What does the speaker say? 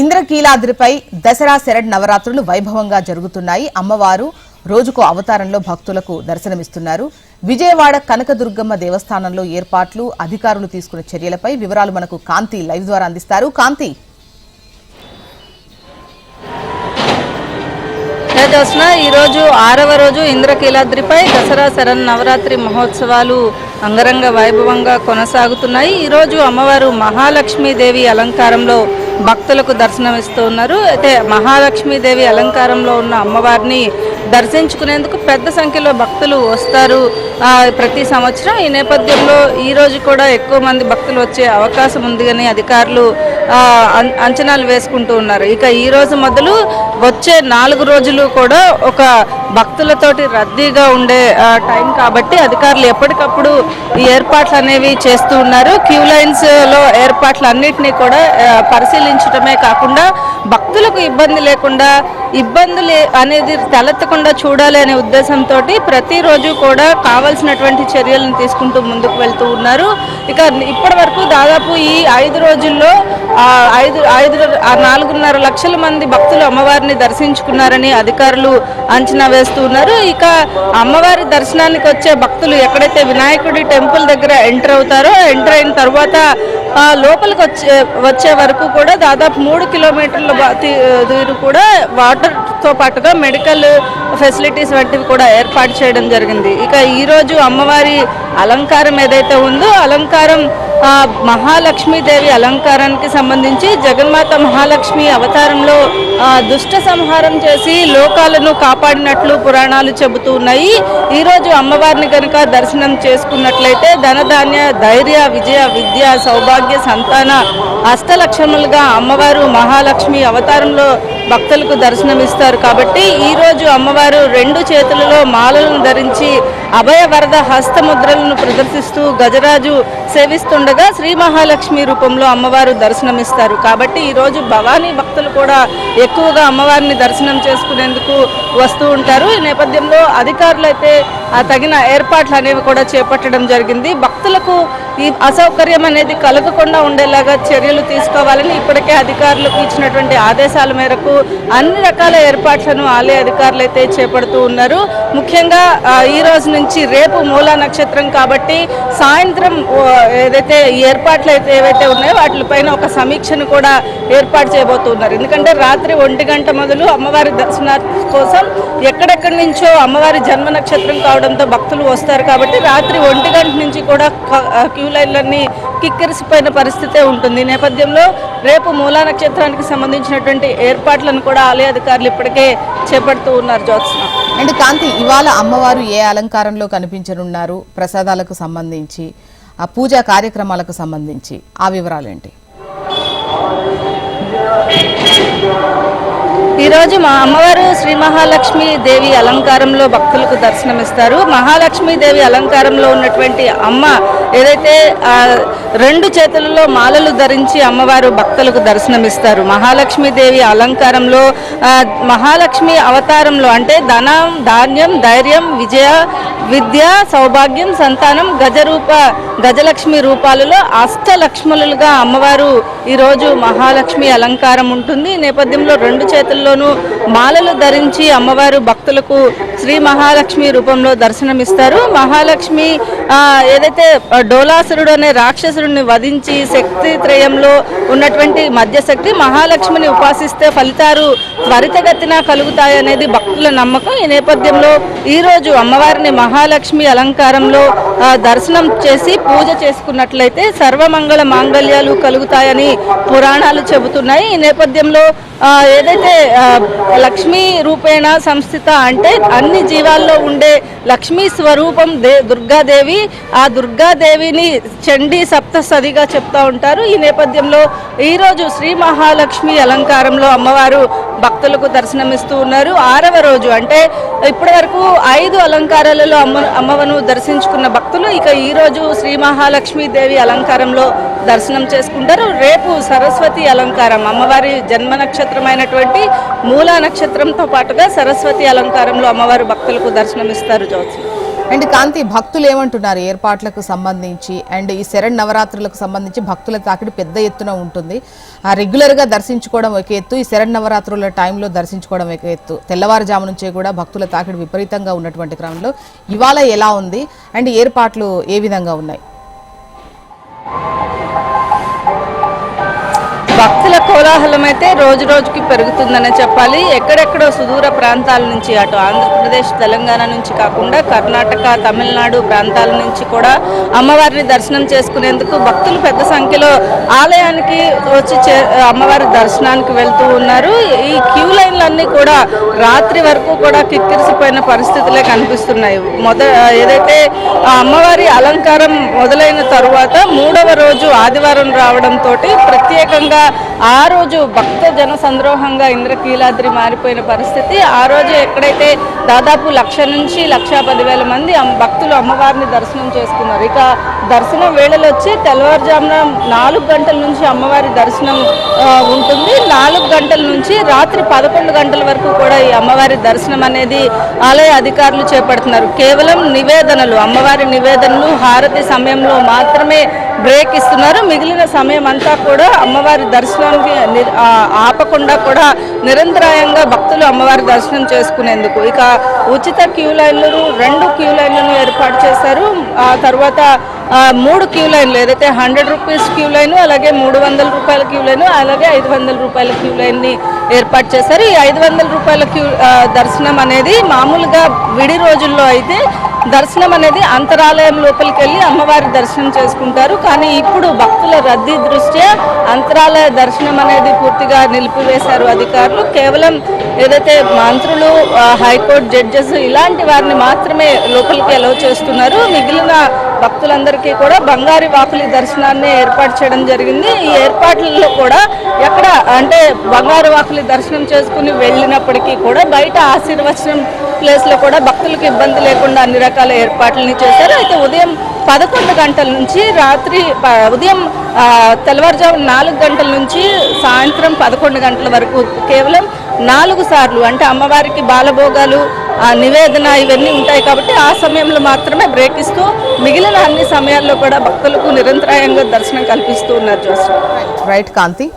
ఇంద్రకీలాద్రిపై దసరా శరడ్ నవరాత్రులు వైభవంగా జరుగుతున్నాయి. అమ్మవారు రోజుకు అవతారంలో భక్తులకు దర్శనమిస్తున్నారు. విజయవాడ కనకదుర్గమ్మ దేవస్థానంలో ఏర్పాట్లు అధికారులు తీసుకున్న చర్యలపై వివరాలు మనకు కాంతి లైవ్ ద్వారా అందిస్తారు. కాంతి. ఈ ఈరోజు ఆరవ రోజు ఇంద్రకీలాద్రిపై దసరా శరణ్ నవరాత్రి మహోత్సవాలు అంగరంగ వైభవంగా కొనసాగుతున్నాయి. ఈరోజు అమ్మవారు మహాలక్ష్మీదేవి అలంకారంలో భక్తులకు దర్శనమిస్తూ ఉన్నారు. అయితే మహాలక్ష్మీదేవి అలంకారంలో ఉన్న అమ్మవారిని దర్శించుకునేందుకు పెద్ద సంఖ్యలో భక్తులు వస్తారు. ప్రతి సంవత్సరం ఈ నేపథ్యంలో ఈ రోజు కూడా ఎక్కువ మంది భక్తులు వచ్చే అవకాశం ఉంది అధికారులు అం- అంచనాలు వేసుకుంటూ ఉన్నారు. ఇక ఈరోజు మొదలు వచ్చే నాలుగు రోజులు కూడా ఒక భక్తులతోటి రద్దీగా ఉండే టైం కాబట్టి అధికారులు ఎప్పటికప్పుడు ఈ ఏర్పాట్లు అనేవి చేస్తూ ఉన్నారు. క్యూ లైన్స్లో ఏర్పాట్లు అన్నింటినీ కూడా పరిశీలించడమే కాకుండా భక్తులకు ఇబ్బంది లేకుండా ఇబ్బందులు అనేది తలెత్తకుండా చూడాలి అనే ఉద్దేశంతో ప్రతిరోజు కూడా కావాల్సినటువంటి చర్యలను తీసుకుంటూ ముందుకు వెళ్తూ ఉన్నారు. ఇక ఇప్పటి వరకు దాదాపు ఈ ఐదు రోజుల్లో ఐదు ఐదు నాలుగున్నర లక్షల మంది భక్తులు అమ్మవారిని దర్శించుకున్నారని అధికారులు అంచనా చేస్తున్నారు ఉన్నారు. ఇక అమ్మవారి దర్శనానికి వచ్చే భక్తులు ఎక్కడైతే వినాయకుడి టెంపుల్ దగ్గర ఎంటర్ అవుతారో ఎంటర్ అయిన తర్వాత ఆ, లోపలికి వచ్చే వచ్చే వరకు కూడా దాదాపు మూడు కిలోమీటర్ల దూరు కూడా వాటర్తో పాటుగా మెడికల్ ఫెసిలిటీస్ వంటివి కూడా ఏర్పాటు చేయడం జరిగింది. ఇక ఈరోజు అమ్మవారి అలంకారం ఏదైతే ఉందో అలంకారం మహాలక్ష్మీదేవి అలంకారానికి సంబంధించి జగన్మాత మహాలక్ష్మి అవతారంలో ఆ, దుష్ట సంహారం చేసి లోకాలను కాపాడినట్లు పురాణాలు చెబుతూ ఉన్నాయి. ఈరోజు అమ్మవారిని కనుక దర్శనం చేసుకున్నట్లయితే ధనధాన్య ధైర్య విజయ విద్య సౌభాగ్య సంతాన అష్టలక్ష్ములుగా అమ్మవారు మహాలక్ష్మి అవతారంలో భక్తులకు దర్శనమిస్తారు. కాబట్టి ఈ రోజు అమ్మవారు రెండు చేతులలో మాలలను ధరించి అభయ వరద హస్తముద్రలను ప్రదర్శిస్తూ గజరాజు ఉండగా శ్రీ మహాలక్ష్మి రూపంలో అమ్మవారు దర్శనమిస్తారు. కాబట్టి ఈ రోజు భవానీ భక్తులు కూడా ఎక్కువగా అమ్మవారిని దర్శనం చేసుకునేందుకు వస్తూ ఉంటారు. ఈ నేపథ్యంలో అధికారులు అయితే తగిన ఏర్పాట్లు అనేవి కూడా చేపట్టడం జరిగింది. భక్తులకు ఈ అసౌకర్యం అనేది కలగకుండా ఉండేలాగా చర్యలు తీసుకోవాలని ఇప్పటికే అధికారులకు ఇచ్చినటువంటి ఆదేశాల మేరకు అన్ని రకాల ఏర్పాట్లను ఆలయ అధికారులు అయితే చేపడుతూ ఉన్నారు. ముఖ్యంగా ఈ రోజు నుంచి రేపు మూలా నక్షత్రం కాబట్టి సాయంత్రం ఏదైతే ఏర్పాట్లు అయితే ఏవైతే ఉన్నాయో వాటిపైన ఒక సమీక్షను కూడా ఏర్పాటు చేయబోతున్నారు. ఎందుకంటే రాత్రి ఒంటి గంట మొదలు అమ్మవారి దర్శనార్థం కోసం ఎక్కడెక్కడి నుంచో అమ్మవారి జన్మ నక్షత్రం రావడంతో భక్తులు వస్తారు కాబట్టి రాత్రి ఒంటి గంట నుంచి కూడా క్యూ లైన్లన్నీ కిక్కిరిసిపోయిన పరిస్థితే ఉంటుంది. నేపథ్యంలో రేపు మూలా నక్షత్రానికి సంబంధించినటువంటి ఏర్పాట్లను కూడా ఆలయ అధికారులు ఇప్పటికే చేపడుతూ ఉన్నారు జ్యోత్స్న. అండ్ కాంతి ఇవాళ అమ్మవారు ఏ అలంకారంలో కనిపించనున్నారు? ప్రసాదాలకు సంబంధించి ఆ పూజా కార్యక్రమాలకు సంబంధించి ఆ వివరాలేంటి? ఈరోజు మా అమ్మవారు శ్రీ మహాలక్ష్మి దేవి అలంకారంలో భక్తులకు దర్శనమిస్తారు. మహాలక్ష్మి దేవి అలంకారంలో ఉన్నటువంటి అమ్మ ఏదైతే రెండు చేతులలో మాలలు ధరించి అమ్మవారు భక్తులకు దర్శనమిస్తారు. మహాలక్ష్మి దేవి అలంకారంలో మహాలక్ష్మి అవతారంలో అంటే ధనం ధాన్యం ధైర్యం విజయ విద్య సౌభాగ్యం సంతానం గజరూప గజలక్ష్మి రూపాలలో అష్టలక్ష్ములుగా అమ్మవారు ఈరోజు మహాలక్ష్మి అలంకారం ఉంటుంది. ఈ నేపథ్యంలో రెండు చేతుల్లోనూ మాలలు ధరించి అమ్మవారు భక్తులకు శ్రీ మహాలక్ష్మి రూపంలో దర్శనమిస్తారు. మహాలక్ష్మి ఏదైతే డోలాసురుడు అనే రాక్షసుడిని వధించి శక్తి త్రయంలో ఉన్నటువంటి మధ్యశక్తి మహాలక్ష్మిని ఉపాసిస్తే ఫలితాలు త్వరితగతిన కలుగుతాయి అనేది భక్తుల నమ్మకం. ఈ నేపథ్యంలో ఈరోజు అమ్మవారిని మహాలక్ష్మి అలంకారంలో దర్శనం చేసి పూజ చేసుకున్నట్లయితే సర్వమంగళ మాంగళ్యాలు కలుగుతాయని పురాణాలు చెబుతున్నాయి. ఈ నేపథ్యంలో ఏదైతే లక్ష్మీ రూపేణ సంస్థిత అంటే అన్ని జీవాల్లో ఉండే లక్ష్మీ స్వరూపం దే దుర్గాదేవి ఆ దుర్గాదేవిని చండీ సప్తసదిగా చెప్తా ఉంటారు. ఈ నేపథ్యంలో ఈరోజు శ్రీ మహాలక్ష్మి అలంకారంలో అమ్మవారు భక్తులకు దర్శనమిస్తూ ఉన్నారు. ఆరవ రోజు అంటే ఇప్పటి వరకు ఐదు అలంకారాలలో అమ్మ అమ్మవను దర్శించుకున్న భక్తులు ఇక ఈరోజు శ్రీ మహాలక్ష్మి దేవి అలంకారంలో దర్శనం చేసుకుంటారు. రేపు సరస్వతి అలంకారం అమ్మవారి జన్మ నక్షత్రమైనటువంటి మూలా నక్షత్రంతో పాటుగా సరస్వతి అలంకారంలో అమ్మవారు భక్తులకు దర్శనమిస్తారు జ్యోత్స్న అండ్ కాంతి భక్తులు ఏమంటున్నారు? ఏర్పాట్లకు సంబంధించి అండ్ ఈ శరణ్ నవరాత్రులకు సంబంధించి భక్తుల తాకిడి పెద్ద ఎత్తున ఉంటుంది. ఆ రెగ్యులర్గా దర్శించుకోవడం ఒక ఎత్తు ఈ శరణ్ నవరాత్రుల టైంలో దర్శించుకోవడం ఒక ఎత్తు. తెల్లవారుజాము నుంచే కూడా భక్తుల తాకిడి విపరీతంగా ఉన్నటువంటి క్రమంలో. ఇవాళ ఎలా ఉంది? అండ్ ఏర్పాట్లు ఏ విధంగా ఉన్నాయి? భక్తుల కోలాహలం అయితే రోజు రోజుకి పెరుగుతుందనే చెప్పాలి. ఎక్కడెక్కడో సుదూర ప్రాంతాల నుంచి అటు ఆంధ్రప్రదేశ్ తెలంగాణ నుంచి కాకుండా కర్ణాటక తమిళనాడు ప్రాంతాల నుంచి కూడా అమ్మవారిని దర్శనం చేసుకునేందుకు భక్తులు పెద్ద సంఖ్యలో ఆలయానికి వచ్చి చే- అమ్మవారి దర్శనానికి వెళ్తూ ఉన్నారు. ఈ క్యూ లైన్లన్నీ కూడా రాత్రి వరకు కూడా కిక్కిరిసిపోయిన పరిస్థితులే కనిపిస్తున్నాయి. మొద ఏదైతే అలంకారం మొదలైన తరువాత మూడవ రోజు ఆదివారం రావడంతో ప్రత్యేకంగా ఆ రోజు భక్త జన సంద్రోహంగా ఇంద్రకీలాద్రి మారిపోయిన పరిస్థితి. ఆ రోజు ఎక్కడైతే దాదాపు లక్ష నుంచి లక్ష పదివేల మంది భక్తులు అమ్మవారిని దర్శనం చేసుకున్నారు. ఇక దర్శనం వేళలు వచ్చి తెల్లవారుజామున నాలుగు గంటల నుంచి అమ్మవారి దర్శనం ఉంటుంది. నాలుగు గంటల నుంచి రాత్రి పదకొండు గంటల వరకు కూడా ఈ అమ్మవారి దర్శనం అనేది ఆలయ అధికారులు చేపడుతున్నారు. కేవలం నివేదనలు అమ్మవారి నివేదనలు హారతి సమయంలో మాత్రమే బ్రేక్ ఇస్తున్నారు. మిగిలిన సమయం అంతా కూడా అమ్మవారి దర్శనానికి ఆపకుండా కూడా నిరంతరాయంగా భక్తులు అమ్మవారి దర్శనం చేసుకునేందుకు. ఇక ఉచిత క్యూ లైన్లు రెండు క్యూ లైన్లను ఏర్పాటు చేశారు. ఆ తర్వాత మూడు క్యూ లైన్లు ఏదైతే హండ్రెడ్ రూపీస్ క్యూ లైన్ అలాగే మూడు వందల రూపాయల క్యూ లైన్ అలాగే ఐదు వందల రూపాయల క్యూ లైన్ని ఏర్పాటు చేశారు. ఈ ఐదు వందల రూపాయల క్యూ దర్శనం అనేది మామూలుగా విడి రోజుల్లో అయితే దర్శనం అనేది అంతరాలయం లోపలికి వెళ్ళి అమ్మవారి దర్శనం చేసుకుంటారు. కానీ ఇప్పుడు భక్తుల రద్దీ దృష్ట్యా అంతరాలయ దర్శనం అనేది పూర్తిగా నిలిపివేశారు అధికారులు. కేవలం ఏదైతే మంత్రులు హైకోర్టు జడ్జెస్ ఇలాంటి వారిని మాత్రమే లోపలికి అలౌ చేస్తున్నారు. మిగిలిన భక్తులందరికీ కూడా బంగారు వాకులి దర్శనాన్ని ఏర్పాటు చేయడం జరిగింది. ఈ ఏర్పాట్లలో కూడా ఎక్కడ అంటే బంగారు వాకులి దర్శనం చేసుకుని వెళ్ళినప్పటికీ కూడా బయట ఆశీర్వచనం ప్లేస్లో కూడా భక్తులకు ఇబ్బంది లేకుండా అన్ని రకాల ఏర్పాట్లని చేశారు. అయితే ఉదయం పదకొండు గంటల నుంచి రాత్రి ఉదయం తెల్లవారుజాము నాలుగు గంటల నుంచి సాయంత్రం పదకొండు గంటల వరకు కేవలం నాలుగు సార్లు అంటే అమ్మవారికి బాలభోగాలు నివేదన ఇవన్నీ ఉంటాయి కాబట్టి ఆ సమయంలో మాత్రమే బ్రేక్ ఇస్తూ మిగిలిన అన్ని సమయాల్లో కూడా భక్తులకు నిరంతరాయంగా దర్శనం కల్పిస్తూ ఉన్నారు జోసి రైట్ కాంతి